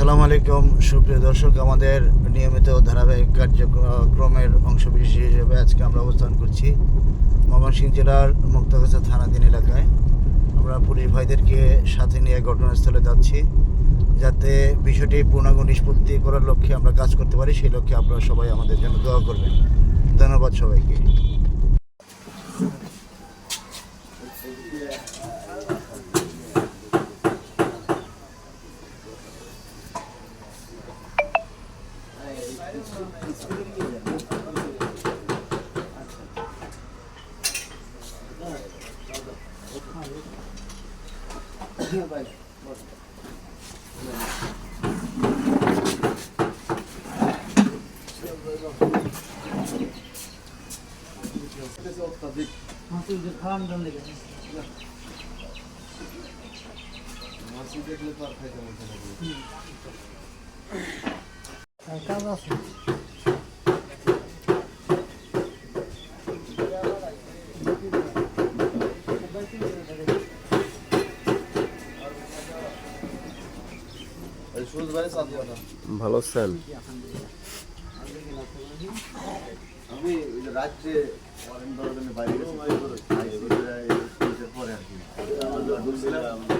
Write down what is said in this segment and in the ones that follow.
আসসালামু আলাইকুম। সুপ্রিয় দর্শক, আমাদের নিয়মিত ধারাবাহিক কার্যক্রমের অংশবিশেষ হিসেবে আজকে আমরা অবস্থান করছি ময়মনসিংহ জেলার মুক্তাগাছা থানাধীন এলাকায়। আমরা পুলিশ ভাইদেরকে সাথে নিয়ে ঘটনাস্থলে যাচ্ছি, যাতে বিষয়টি পূর্ণাঙ্গ নিষ্পত্তি করার লক্ষ্যে আমরা কাজ করতে পারি। সেই লক্ষ্যে আপনারা সবাই আমাদের জন্য দোয়া করবেন। ধন্যবাদ সবাইকে। ভালো আছেন আমি ওই যে রাত্রে অরেন দরজনে বাইরে গেছি। বাইরে পরে আর কি।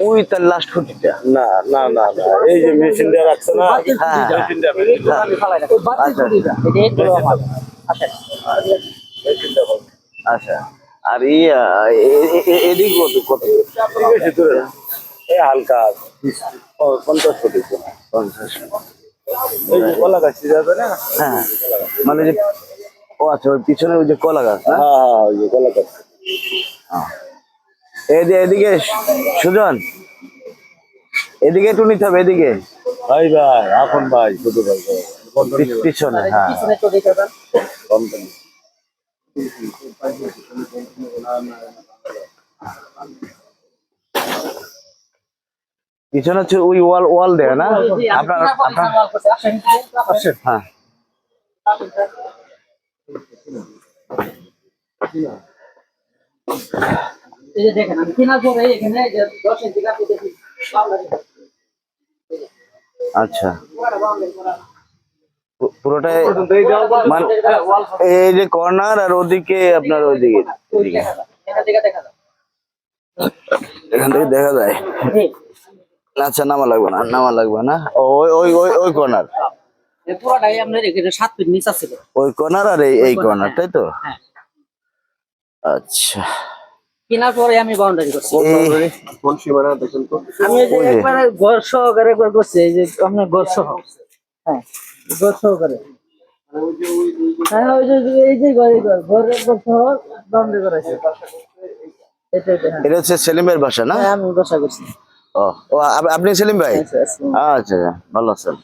ওই তার লাস্ট খুঁটিটা না না না না এই যে মেশিনটা রাখছে না? হ্যাঁ। মেশিনটা মেশিনটা আচ্ছা। মেশিনটা বল। আচ্ছা। আর এ- এদিক কত কত? বেশি দূরে না। এই হালকা। পঞ্চাশ কোটি পঞ্চাশ এই যে কলা গাছ যাবে না? হ্যাঁ। মানে যে ও আচ্ছা ওই পিছনে ওই যে কলা গাছ না? হ্যাঁ হ্যাঁ ওই যে কলা গাছ। এদিকে সুজন। এদিকে একটু নিতে হবে এদিকে। ভাই ভাই এখন ভাই ছোট ভাই। পিছনে হ্যাঁ। পিছনে হচ্ছে ওই ওয়াল ওয়াল দেয় না? আপনার আপনার হ্যাঁ। এই যে দেখেন আমি কেনার পরে এখানে যে দশ ইঞ্চি কাপড় দেখি আচ্ছা। পুরোটাই মানে এই যে কর্নার আর ওদিকে আপনার ওইদিকে। এখান থেকে দেখা যায় এখান থেকে দেখা যায়। আচ্ছা নামা লাগবে না নামা লাগবে না। ওই ওই ওই ওই কর্নার। পুরোটাই আপনার এখানে সাত ফিট নিচা ছিল ওই কর্নার আর এই এই কর্নার তাই তো? হ্যাঁ। আচ্ছা। কেনার পরে আমি বাউন্ডারি করছি। এই আমি এই যে একবারে ঘর সহকারে একবার করছি এই যে আপনার ঘর সহ। হ্যাঁ ঘর সহকারে। হ্যাঁ ওই যে এই যে ঘর ঘর। ঘর সহ বাউন্ডারি করা এটা এটা হ্যাঁ। হচ্ছে সেলিমের বাসা না? হ্যাঁ, আমি বসা করছি। ও ও আপনি সেলিম ভাই? আচ্ছা, আচ্ছা। আচ্ছা আচ্ছা, ভালো আছেন।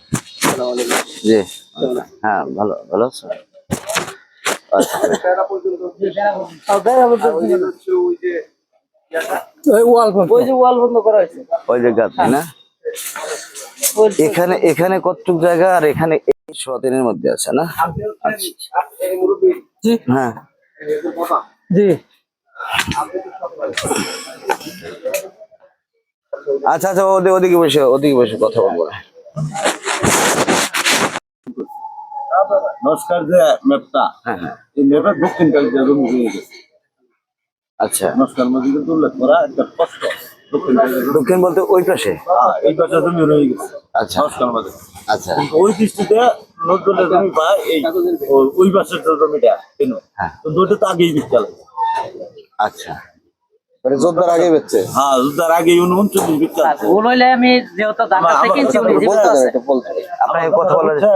জি। হ্যাঁ ভালো ভালো আছেন আচ্ছা তাও দেখা বলতে ওই যে গাছ না? এখানে এখানে কতটুক জায়গা আর এখানে এই সোয়াতিনের মধ্যে আছে না? হ্যাঁ। জি। আচ্ছা আচ্ছা ওদিকে ওদিকে বসে ওদিকে বসে কথা বলব। নমস্কার যে ম্যাপটা হ্যাঁ হ্যাঁ। এই ম্যাপের দক্ষিণ কাল যে জমি হয়ে গেছে। আচ্ছা। নমস্কার মধ্যে কিন্তু উল্লেখ করা একটা কষ্ট দক্ষিণ বলতে ওই পাশে? এই পাশে জমি রয়ে গেছে। আচ্ছা। নমস্কার আচ্ছা। ওই দৃষ্টিতে নজরুলের জমি বা এই ওই পাশের জমিটা কেন? হ্যাঁ। তো দুটো তো আগেই আচ্ছা। মানে যোদ্ধার আগে বেচছে? হ্যাঁ উনচল্লিশ লাগে ওগুলো আমি যেহেতু দাম কিনছি উনি কথা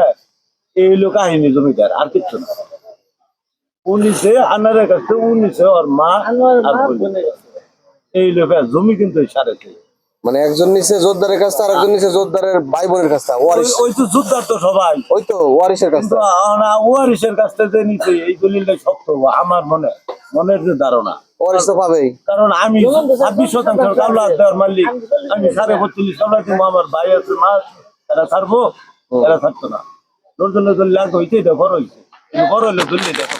এই লোক কাহিনী জমিদার আর কিচ্ছু না। উনিশে আনারের কাছে উনিশে ওর মা আর এই লোকের জমি কিন্তু সাড়ে মানে একজন নিচে জোরদারের কাছ থেকে আরেকজন নিচে জোরদারের ভাই বোনের কাছ থেকে ওয়ারিস ওই- তো যোদ্ধার তো সবাই। ওই তো ওয়ারিসের কাছ। থেকে না ওয়ারিসের কাছ থেকে নিচে এই দলিলটা শক্ত আমার মনে মনের যে ধারণা। ওয়ারিস তো পাবেই। কারণ আমি ছাব্বিশ শতাংশ দেওয়ার মালিক। আমি সাড়ে বত্রিশ কাবলা আমার ভাই আছে মা এরা ছাড়বো এরা ছাড়তো না। তোর জন্য হইতেই তো বড় হইছে। বড় হইলে দেখো।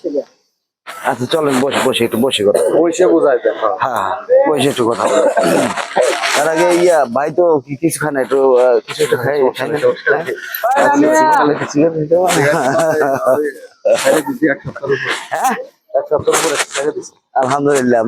থেকে আচ্ছা চলেন বসে বসে একটু বসে কথা হ্যাঁ। হ্যাঁ। হ্যাঁ বসে একটু কথা বলি। তার আগে ইয়া ভাই তো কি কিছু খান একটু কিছু একটু খাই হ্যাঁ? হ্যাঁ। আলহামদুলিল্লাহ।